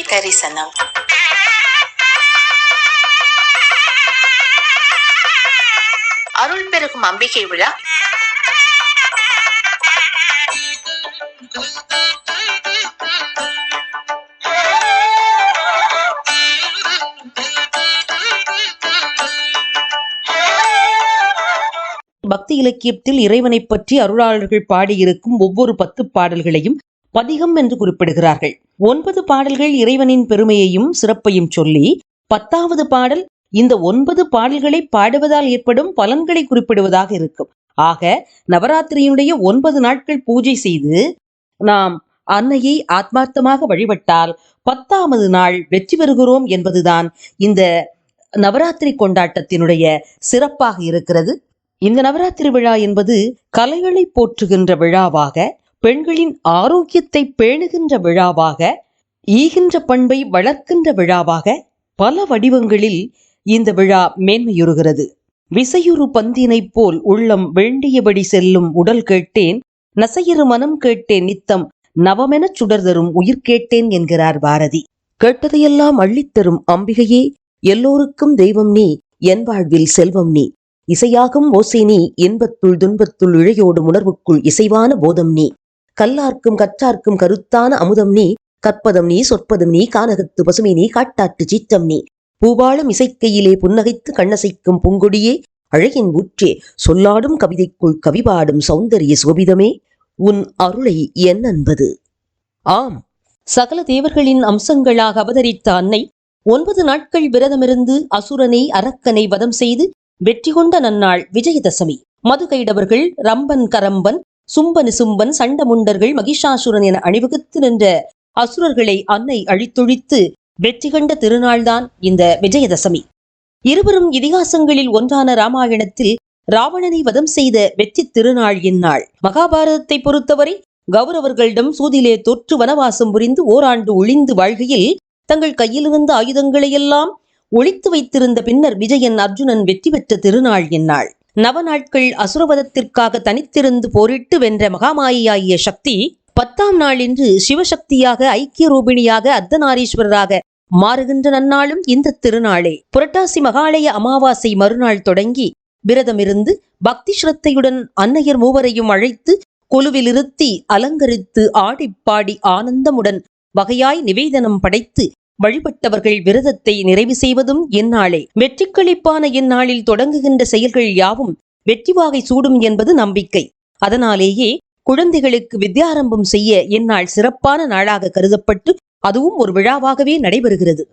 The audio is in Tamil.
தரிசனம். அருள் பெருகும் அம்பிகை விழா. பக்தி இலக்கியத்தில் இறைவனைப் பற்றி அருளாளர்கள் பாடியிருக்கும் ஒவ்வொரு பத்து பாடல்களையும் பதிகம் என்று குறிப்பிடுகிறார்கள். ஒன்பது பாடல்கள் இறைவனின் பெருமையையும் சிறப்பையும் சொல்லி பத்தாவது பாடல் இந்த ஒன்பது பாடல்களை பாடுவதால் ஏற்படும் பலன்களை குறிப்பிடுவதாக இருக்கும். ஆக நவராத்திரியினுடைய ஒன்பது நாட்கள் பூஜை செய்து நாம் அன்னையை ஆத்மார்த்தமாக வழிபட்டால் பத்தாவது நாள் வெற்றி பெறுகிறோம் என்பதுதான் இந்த நவராத்திரி கொண்டாட்டத்தினுடைய சிறப்பாக இருக்கிறது. இந்த நவராத்திரி விழா என்பது கலைகளை போற்றுகின்ற விழாவாக பெண்களின் ஆரோக்கியத்தை பேணுகின்ற விழாவாக ஈகின்ற பண்பை வளர்க்கின்ற விழாவாக பல வடிவங்களில் இந்த விழா மேன்மையுறுகிறது. விசையுறு பந்தினைப் போல் உள்ளம் வேண்டியபடி செல்லும் உடல் கேட்டேன் நசையறு மனம் கேட்டேன் நித்தம் நவமெனச் சுடர்தரும் உயிர் கேட்டேன் என்கிறார் பாரதி. கேட்டதையெல்லாம் அள்ளித்தரும் அம்பிகையே எல்லோருக்கும் தெய்வம் நீ என் வாழ்வில் செல்வம் நீ. இசையாகும் ஓசை நீ இன்பத்துள் துன்பத்துள் இழையோடும் உணர்வுக்குள் இசைவான போதம் நீ. கல்லார்க்கும் கற்றார்க்கும் கருத்தான அமுதம் நீ கற்பதம் நீ சொற்பதம் நீ கானகத்து பசுமை நீ காட்டாற்று சீற்றம் நீ. பூபாலம் இசைக்கையிலே புன்னகைத்து கண்ணசைக்கும் பூங்கொடியே அழகின் ஊற்றே சொல்லாடும் கவிதைக்குள் கவிபாடும் சௌந்தரிய சோபிதமே உன் அருளை என் அன்பது. ஆம். சகல தேவர்களின் அம்சங்களாக அவதரித்த அன்னை ஒன்பது நாட்கள் விரதமிருந்து அசுரனை அரக்கனை வதம் செய்து வெற்றி கொண்ட நன்னாள் விஜயதசமி. மதுகைடவர்கள் ரம்பன் கரம்பன் சும்பன் சும்பன் சண்டமுண்டர்கள் மகிஷாசுரன் என அணிவகுத்து நின்ற அசுரர்களை அன்னை அழித்தொழித்து வெற்றி கண்ட திருநாள்தான் இந்த விஜயதசமி. இருவரும் இதிகாசங்களில் ஒன்றான ராமாயணத்தில் ராவணனை வதம் செய்த வெற்றி திருநாள் இந்நாள். மகாபாரதத்தை பொறுத்தவரை கௌரவர்களிடம் சூதிலே தொற்று வனவாசம் புரிந்து ஓராண்டு ஒளிந்து வாழ்கையில் தங்கள் கையிலிருந்த ஆயுதங்களையெல்லாம் ஒழித்து வைத்திருந்த பின்னர் விஜயன் அர்ஜுனன் வெற்றி பெற்ற திருநாள் இந்நாள். நவ நாட்கள் அசுரவதத்திற்காக தனித்திருந்து போரிட்டு வென்ற மகாமாயியாகிய சக்தி பத்தாம் நாளின்று சிவசக்தியாக ஐக்கிய ரூபிணியாக அர்த்தநாரீஸ்வரராக மாறுகின்ற நன்னாளும் இந்த திருநாளே. புரட்டாசி மகாலய அமாவாசை மறுநாள் தொடங்கி விரதமிருந்து பக்தி ஸ்ரத்தையுடன் அன்னையர் மூவரையும் அழைத்து குழுவிலிருத்தி இருத்தி அலங்கரித்து ஆடிப்பாடி ஆனந்தமுடன் வகையாய் நிவேதனம் படைத்து வழிபட்டவர்கள் விரதத்தை நிறைவு செய்வதும் இந்நாளே. வெற்றிக்களிப்பான இந்நாளில் தொடங்குகின்ற செயல்கள் யாவும் வெற்றி வாகை சூடும் என்பது நம்பிக்கை. அதனாலேயே குழந்தைகளுக்கு வித்யாரம்பம் செய்ய இந்நாள் சிறப்பான நாளாக கருதப்பட்டு அதுவும் ஒரு விழாவாகவே நடைபெறுகிறது.